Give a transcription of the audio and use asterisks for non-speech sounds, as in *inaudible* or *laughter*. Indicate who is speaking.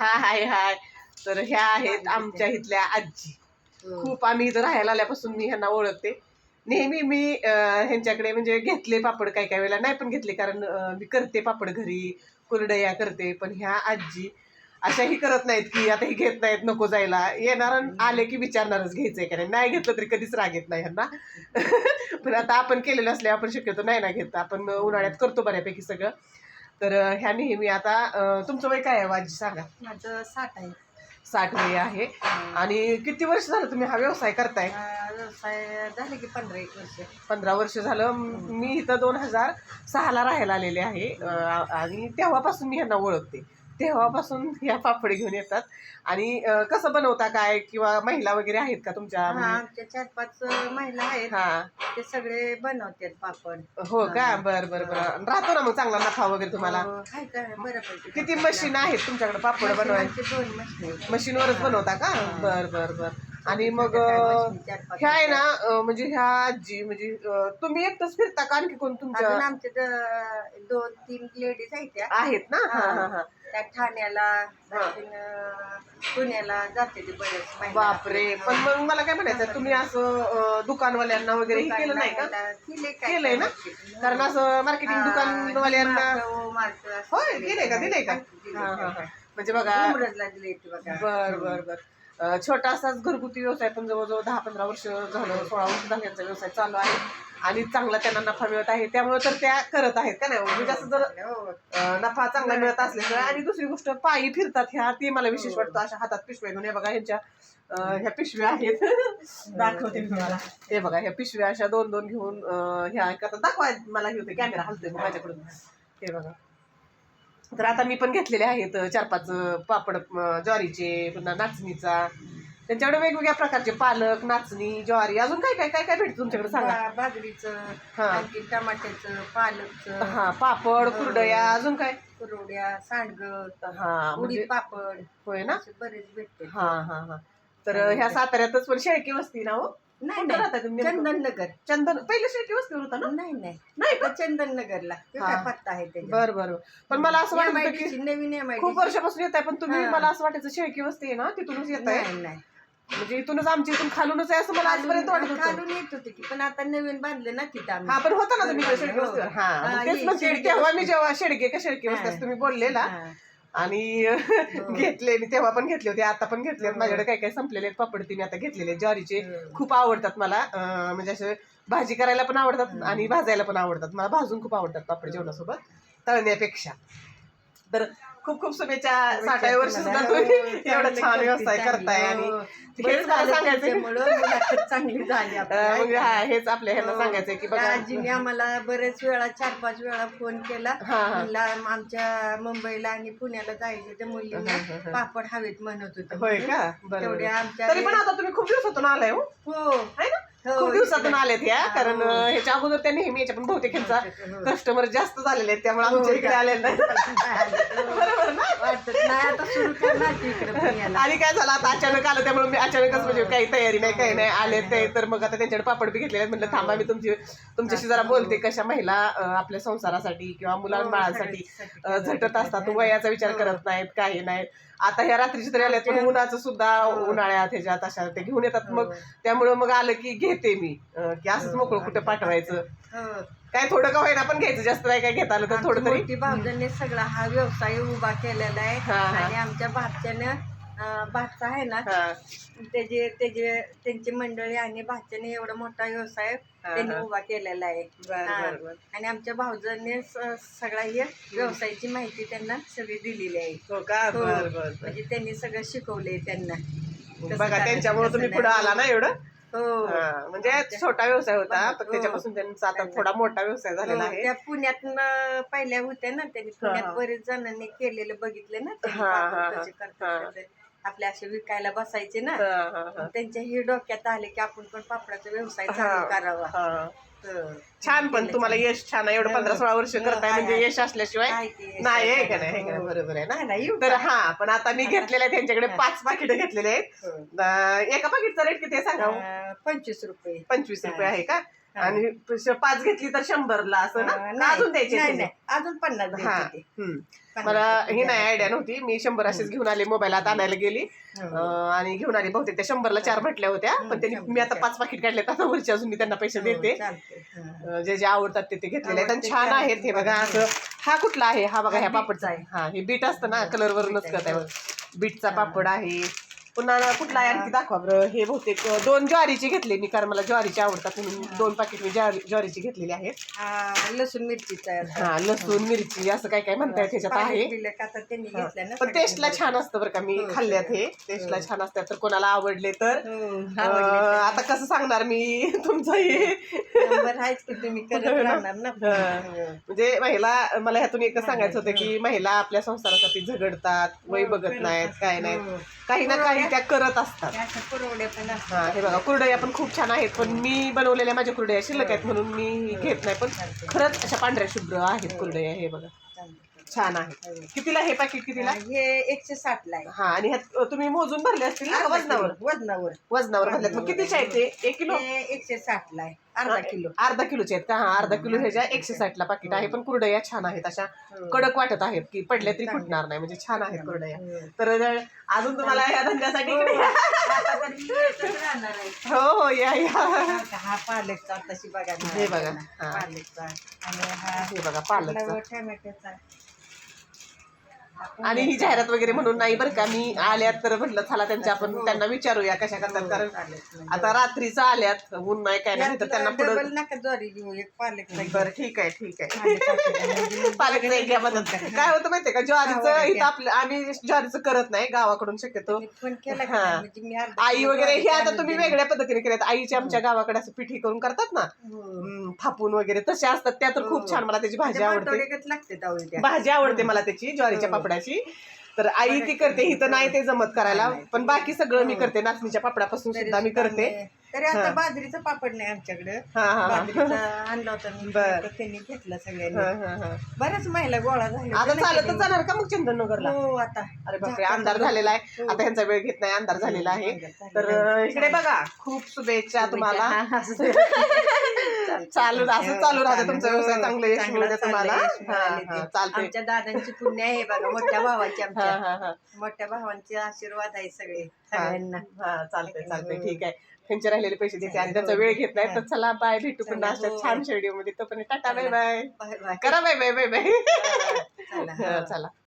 Speaker 1: हाय हाय. हाय तर ह्या आहेत आमच्या इथल्या आजी.
Speaker 2: हो.
Speaker 1: खूप आम्ही इथं राहायला आल्यापासून मी ह्यांना ओळखते. नेहमी मी ह्यांच्याकडे म्हणजे घेतले पापड काही काही वेळेला. नाही पण घेतले कारण मी करते पापड घरी. कुरडया करते. पण ह्या आजी अशाही करत नाहीत की आता ही घेत नाहीत नको जायला. येणार आले की विचारणारच घ्यायचंय का नाही. नाही घेतलं तरी कधीच राग येत नाही ह्यांना. *laughs* पण आता आपण केलेलं असले आपण शक्यतो नाही ना घेत. आपण उन्हाळ्यात करतो बऱ्यापैकी सगळं. तर ह्या नेहमी आता तुमचं वय काय आहे आजी सांगा.
Speaker 2: माझं साठ आहे.
Speaker 1: साठ वय आहे. आणि किती वर्ष झालं तुम्ही हा व्यवसाय करताय?
Speaker 2: व्यवसाय झाले की पंधरा एक वर्ष.
Speaker 1: पंधरा वर्ष झालं. म- इथं दोन हजार सहाला राहायला आलेले आहे. आणि तेव्हापासून मी ह्यांना ओळखते. तेव्हापासून ह्या पापड घेऊन येतात. आणि अं, कसं बनवता काय? किंवा महिला वगैरे आहेत का तुमच्या?
Speaker 2: हा
Speaker 1: म्हणजे-
Speaker 2: आमच्या चार पाच महिला आहेत.
Speaker 1: हा.
Speaker 2: ते सगळे बनवतात पापड.
Speaker 1: हो का? बर बर बर. राहतो ना मग चांगला नफा वगैरे तुम्हाला?
Speaker 2: हो, आहे का? बऱ्यापैकी
Speaker 1: किती मशीन आहेत तुमच्याकडे पापड बनवायला
Speaker 2: मशीनांचे दोन मशीन.
Speaker 1: मशीनवरच बनवता का? बर बर बर. आणि मग ह्या आहे ना म्हणजे ह्या आजी म्हणजे तुम्ही एकटंच फिरता का आणखी कोण तुमच्या?
Speaker 2: अजून आमचे द- दोन तीन लेडीज आहेत त्या.
Speaker 1: आहेत ना? हा हा हा.
Speaker 2: त्या ठाण्याला आणखीन, अं, पुण्याला जाते ते बरेच.
Speaker 1: बापरे. पण मग मला काय म्हणायचं तुम्ही असं अं, दुकानवाल्यांना वगैरे हे केलं नाही का?
Speaker 2: दुकानला केले काय
Speaker 1: केलंय ना? कारण असं मार्केटिंग दुकानवाल्यांना होय केलंय का? दिलंय का? हा हा हा. म्हणजे बघा
Speaker 2: उमरजला दिले ते बघा.
Speaker 1: बर बर बर. अं, छोटासाच घरगुती व्यवसाय पण जवळजवळ दहा पंधरा वर्ष झालं सोळा वर्ष झालं यांचा व्यवसाय चालू आहे. आणि चांगला त्यांना नफा मिळत आहे. त्यामुळे तर त्या करत आहेत का नाही? म्हणजे असं जर
Speaker 2: हो.
Speaker 1: नफा चांगला मिळत असल्याशिवाय आणि दुसरी गोष्ट पायी फिरतात ह्या ते मला विशेष वाटतं. अशा हातात पिशव्या घेऊन हे बघा ह्यांच्या ह्या पिशव्या आहेत. *laughs* दाखवते मी तुम्हाला. हे बघा ह्या पिशव्या अशा दोन दोन घेऊन ह्या दाखवाय मला घेऊन कॅमेरा हलतोय माझ्याकडून. हे बघा. तर आता मी पण घेतलेले आहेत चार पाच पापड ज्वारीचे पुन्हा नाचणीचा. त्यांच्याकडे वेगवेगळ्या प्रकारचे पालक नाचणी ज्वारी अजून काय काय काय काय भेटतं तुमच्याकडे सांगा.
Speaker 2: बाजरीचं
Speaker 1: हा.
Speaker 2: आणखी टमाट्याचं पालकचं.
Speaker 1: हा पापड कुरडया अजून काय?
Speaker 2: कुरवड्या सांडग
Speaker 1: हा म्हणजे
Speaker 2: उडीद पापड.
Speaker 1: होय ना?
Speaker 2: असे बरेच भेटते
Speaker 1: हा हा हा. तर ह्या साताऱ्यातच पण शेळकी वस्ती ना हो?
Speaker 2: नाही
Speaker 1: कुठं राहता तुम्ही
Speaker 2: नाही? चंदन नगर
Speaker 1: चंदन पहिलं शेळकी वस्तीवर होता ना
Speaker 2: नाही नाही
Speaker 1: नाही का?
Speaker 2: चंदन नगरला ते
Speaker 1: हा.
Speaker 2: काय पत्ता आहे त्याच्या
Speaker 1: बर बर. पण मला असं वाटतं की
Speaker 2: नवीन MIDC.
Speaker 1: खूप वर्षापासून येत आहे पण तुम्ही
Speaker 2: हा.
Speaker 1: मला असं वाटायचं शेळकी वस्ती आहे ना तिथूनच येत आहे
Speaker 2: नाही नाही
Speaker 1: म्हणजे इथूनच आमच्या इथून खालूनच आहे असं मला आजपर्यंत वाटत होतं
Speaker 2: काढून येत होते की पण आता नवीन बांधले ना तिथं आम्ही.
Speaker 1: हा पण होता ना तुम्ही
Speaker 2: बरोबर,
Speaker 1: शेळकी
Speaker 2: हो.
Speaker 1: वस्तीवर हा
Speaker 2: हा,
Speaker 1: मग तेच
Speaker 2: ही
Speaker 1: म्हणते मी,
Speaker 2: शेळके
Speaker 1: तेव्हा मी
Speaker 2: वस्ती.
Speaker 1: जेव्हा शेडगे का शेळकी वस्ती
Speaker 2: हा.
Speaker 1: असं तुम्ही बोललेला
Speaker 2: हा.
Speaker 1: आणि घेतले मी तेव्हा पण घेतले होते आता पण घेतले. माझ्याकडे काय काय संपलेले आहेत पापड तिने आता घेतलेले. ज्वारीचे. खूप आवडतात मला म्हणजे असे भाजी करायला पण आवडतात आणि भाजायला पण आवडतात मला भाजून खूप आवडतात पापड जेवणासोबत तळण्यापेक्षा तर खूप खूप शुभेच्छा साठाव्या वर्ष सुद्धा तुम्ही. एवढा छान व्यवसाय करताय आणि हेच मला सांगायचं
Speaker 2: चांगली झाली
Speaker 1: हा हेच आपल्या ह्यांना
Speaker 2: हो.
Speaker 1: सांगायचंय की बघा.
Speaker 2: आजीने आम्हाला बरेच वेळा चार पाच वेळा फोन केला.
Speaker 1: हा, हा.
Speaker 2: आमच्या मुंबईला आणि पुण्याला जायचे त्या
Speaker 1: हा, हा,
Speaker 2: मुलींना
Speaker 1: हा.
Speaker 2: पापड हवेत म्हणत होते.
Speaker 1: होय का? बरं
Speaker 2: तेवढ्या
Speaker 1: बरं.
Speaker 2: आमच्या
Speaker 1: तरी पण आता तुम्ही खूप दिवसातून आलाय हो.
Speaker 2: हो.
Speaker 1: है ना?
Speaker 2: हो,
Speaker 1: खूप दिवसातून आलेत ह्या
Speaker 2: हा,
Speaker 1: कारण
Speaker 2: हो.
Speaker 1: ह्याच्या अगोदर त्या नेहमी याच्या पण बहुतेक ह्यांचा
Speaker 2: हो.
Speaker 1: कस्टमर जास्त झालेले आहेत त्यामुळे आमच्या इकडे आले नाही. बरोबर ना? आणि काय झालं आता अचानक आलं त्यामुळे मी अचानकच म्हणजे काही तयारी नाही काही नाही आले ते तर मग आता त्यांच्याकडे पापड बी घेतलेले. म्हणलं थांबा मी तुमची तुमच्याशी जरा बोलते कशा महिला आपल्या संसारासाठी किंवा मुलांबाळांसाठी झटत असतात वयाचा विचार करत नाहीत काही नाहीत. आता ह्या रात्रीची तरी आल्यात पण उन्हाचं सुद्धा उन्हाळ्यात ह्याच्यात अशा ते घेऊन येतात. मग त्यामुळे मग आलं की घेते मी. अं, की असंच मोकळं कुठं पाठवायचं.
Speaker 2: हो.
Speaker 1: काय थोडं का होईना पण घ्यायचं. जास्त नाही काय घेता आलं तर थोडं तरी.
Speaker 2: मोठी भावजांनी सगळा हा व्यवसाय उभा केलेला आहे.
Speaker 1: हा, हा.
Speaker 2: आणि आमच्या भाच्यानं भाचा आहे ना
Speaker 1: हा
Speaker 2: त्याचे त्याचे त्यांची मंडळी आणि भाच्याने एवढा मोठा व्यवसाय
Speaker 1: हा,
Speaker 2: त्यांनी. उभा केलेला आहे
Speaker 1: बर. बर, बर.
Speaker 2: आणि आमच्या भाऊजांनी स- सगळा हे व्यवसायाची माहिती त्यांना सगळी दिलेली आहे
Speaker 1: हो का
Speaker 2: हो.
Speaker 1: बर बर बर
Speaker 2: म्हणजे त्यांनी सगळं शिकवलंय त्यांना कसं
Speaker 1: बघा
Speaker 2: करायचं,
Speaker 1: त्यांच्यामुळे
Speaker 2: कसं
Speaker 1: तुम्ही
Speaker 2: नाही.
Speaker 1: पुढे आला ना एवढं
Speaker 2: हो
Speaker 1: हा, म्हणजे छोटा व्यवसाय होता
Speaker 2: हो.
Speaker 1: त्याच्यापासून त्यांचा आता थोडा मोठा व्यवसाय झालेला
Speaker 2: हो,
Speaker 1: आहे
Speaker 2: त्या पुण्यात पहिल्या होत्या ना त्यांनी
Speaker 1: हा,
Speaker 2: पुण्यात
Speaker 1: हा.
Speaker 2: बरेच जणांनी केलेलं बघितलं ना त्यांनी
Speaker 1: हा,
Speaker 2: पापड
Speaker 1: हा,
Speaker 2: कसे
Speaker 1: हा.
Speaker 2: करतात ते. आपले असे विकायला बसायचे ना
Speaker 1: हा, हा, हा.
Speaker 2: त्यांच्या ही डोक्यात आले की आपण पण पापडाचा व्यवसाय
Speaker 1: हा,
Speaker 2: चालू करावा
Speaker 1: हा.
Speaker 2: हो.
Speaker 1: छान पण तुम्हाला यश छान आहे एवढं पंधरा सोळा वर्ष
Speaker 2: हो,
Speaker 1: करताय म्हणजे. यश असल्याशिवाय नाही आहे. का नाही?
Speaker 2: हो.
Speaker 1: बरोबर आहे ना तर? हा पण आता मी घेतलेले त्यांच्याकडे पाच पाकिट घेतलेले आहेत
Speaker 2: हो.
Speaker 1: एका पाकिटचा रेट किती आहे सांगा हो?
Speaker 2: पंचवीस रुपये
Speaker 1: पंचवीस रुपये आहे का आणि श- पाच घेतली तर शंभरला असं ना
Speaker 2: अं, नाही,
Speaker 1: अजून द्यायचे
Speaker 2: नाही अजून पन्नास
Speaker 1: हा
Speaker 2: द्यायचे ते.
Speaker 1: हम्म.
Speaker 2: पन्नास
Speaker 1: मला ही नाही. आयडिया नव्हती मी शंभर असेच घेऊन आले मोबाईल आता आणायला गेली
Speaker 2: हो.
Speaker 1: अं, आणि घेऊन आली बहुतेक त्या शंभरला चार म्हटल्या होत्या
Speaker 2: हम्म,
Speaker 1: पण त्यांनी मी आता
Speaker 2: चार.
Speaker 1: पाच पाकिट काढले आता वरची अजून मी त्यांना पैसे
Speaker 2: हो,
Speaker 1: देते.
Speaker 2: हा.
Speaker 1: अं, जे जे आवडतात ते ते घेतलेले आहेत आणि
Speaker 2: आवडते
Speaker 1: छान
Speaker 2: ते
Speaker 1: आहेत हे बघा असं हा कुठला आहे हा बघा
Speaker 2: हा
Speaker 1: ह्या
Speaker 2: बीटचा
Speaker 1: पापडचा
Speaker 2: आहे.
Speaker 1: हा हे बीट असतं ना कलर वरूनच
Speaker 2: बीट आहे, हो.
Speaker 1: बीटचा
Speaker 2: हा.
Speaker 1: पापड आहे पुन्हा कुठला आहे आणखी दाखवा बरं हे बहुतेक दोन ज्वारीचे घेतले मी कारण मला ज्वारीचे आवडतात म्हणून दोन पाकिट मी ज्वारी ज्वारीची घेतलेली आहेत
Speaker 2: हा, लसूण मिरचीचा आहे आता.
Speaker 1: हा लसूण मिरची असं काय काय म्हणताय त्याच्यात आहे
Speaker 2: पाणी पिलं का आता त्यांनी
Speaker 1: हा.
Speaker 2: घेतलं ना
Speaker 1: पण टेस्टला. छान असतं बरं का मी
Speaker 2: हो,
Speaker 1: खाल्ल्यात हे
Speaker 2: हो.
Speaker 1: टेस्टला छान असतात तर कोणाला आवडले तर
Speaker 2: हो,
Speaker 1: अं,
Speaker 2: आवडली.
Speaker 1: आता कसं सांगणार मी *laughs* तुमचं हे
Speaker 2: नंबर आहेच की तुम्ही *laughs* करत राहणार ना
Speaker 1: हा.
Speaker 2: हो.
Speaker 1: म्हणजे महिला मला ह्यातून एकच सांगायचं होतं की महिला आपल्या संसारासाठी झगडतात वय
Speaker 2: हो,
Speaker 1: बघत नाहीत. काय नाही
Speaker 2: हो.
Speaker 1: काही ना काही त्या करत असतात
Speaker 2: अशा पण असतात.
Speaker 1: हा हे बघा कुरडया पण खूप छान आहेत पण मी बनवलेल्या माझ्या कुरडया शिल्लक आहेत म्हणून मी घेत नाही पण खरंच अशा पांढऱ्या शुभ्र आहेत कुरडया हे बघा. छान आहे. कितीला हे पॅकेट कितीला?
Speaker 2: हे एकशे साठ ला आहे.
Speaker 1: हा आणि ह्यात तुम्ही मोजून भरले असतील ना वजनावर?
Speaker 2: वजनावर.
Speaker 1: वजनावर भरल्यात मग कितीचे आहेत ते? एक किलो?
Speaker 2: हे एकशे साठ ला आहे. अर्धा किलो.
Speaker 1: अर्धा किलोचे आहेत का? हा अर्धा किलो ह्याच्या एकशे साठला पाकिट आहे. पण कुरडया छान आहेत. अशा
Speaker 2: हो.
Speaker 1: कडक वाटत आहेत की पडल्या तरी फुटणार नाही. म्हणजे छान आहेत कुरडया. तर अजून तुम्हाला या धंद्यासाठी
Speaker 2: आहे.
Speaker 1: हो हो या या.
Speaker 2: हा पालकचा तशी बघा.
Speaker 1: हे बघा, हा.
Speaker 2: पालकचा. आणि हा
Speaker 1: हे बघा पालकचा.
Speaker 2: आपला टोमॅटोचा.
Speaker 1: आणि ही जाहिरात वगैरे म्हणून नाही बरं का. मी आल्यात तर म्हटलं चला त्यांच्या आपण त्यांना विचारूया कशा करतात. कारण आता रात्रीचं आल्यात ऊन नाही काय नाही तर त्यांना पुढं
Speaker 2: डबल नका ज्वारी घेऊ एक पालकचा घे.
Speaker 1: बरं ठीक आहे ठीक आहे. पालक नाही घ्या मदत. काय होतं माहितीये का ज्वारीचं इथं आपलं आम्ही ज्वारीचं करत नाही गावाकडून शक्यतो. हा.
Speaker 2: म्हणजे
Speaker 1: आई वगैरे हे आता तुम्ही. वेगळ्या पद्धतीने केल्यात. आईची आमच्या गावाकडे असं पिठी करून करतात ना
Speaker 2: हो.
Speaker 1: थापून वगैरे तसे असतात. त्या तर खूप छान मला त्याची भाजी आवडते. भाजी आवडते मला त्याची ज्वारीच्या
Speaker 2: हो.
Speaker 1: पापडाची. तर आई ती करते ही तर नाही ते जमत करायला. पण बाकी सगळं मी
Speaker 2: हो.
Speaker 1: करते नाचणीच्या पापडापासून सुद्धा मी करते.
Speaker 2: तरी आता
Speaker 1: हा.
Speaker 2: बाजरीचा पापड नाही आमच्याकडे.
Speaker 1: हा हा हा.
Speaker 2: बाजरीचा आणला होता मी.
Speaker 1: बर.
Speaker 2: तर त्यांनी घेतला
Speaker 1: हा,
Speaker 2: सगळ्यांनी.
Speaker 1: हा, हा.
Speaker 2: बऱ्याच महिला गोळा झाल्या
Speaker 1: आता चालतच जाणार का मग चंदननगरला?
Speaker 2: हो आता.
Speaker 1: अरे बापरे अंधार झालेला आहे.
Speaker 2: हो.
Speaker 1: आता ह्यांचा वेळ घेत नाही अंधार झालेला आहे.
Speaker 2: अंधार झालेला
Speaker 1: तर
Speaker 2: आहे.
Speaker 1: अं, इकडे बघा खूप शुभेच्छा तुम्हाला. चालू असं चालू राहते तुमचा व्यवसाय
Speaker 2: हो,
Speaker 1: चांगलं यश मिळू द्या तुम्हाला. हा, हा. चालतंय.
Speaker 2: आमच्या दादांची पुण्य आहे बघा *laughs* मोठ्या भावाची
Speaker 1: हा
Speaker 2: आमच्या.
Speaker 1: हा हा.
Speaker 2: मोठ्या भावांचे आशीर्वाद आहे सगळे
Speaker 1: हा.
Speaker 2: सगळ्यांना.
Speaker 1: हा चालतंय चालतंय.
Speaker 2: हो.
Speaker 1: ठीक आहे. त्यांचे राहिलेले पैसे देते आणि त्यांचा वेळ घेत नाही तर चला बाय भेटू
Speaker 2: चला,
Speaker 1: अशा
Speaker 2: हो.
Speaker 1: छान व्हिडिओमध्ये. तोपर्यंत टाटा बाय बाय करा बाय बाय बाय बाय चला. *laughs*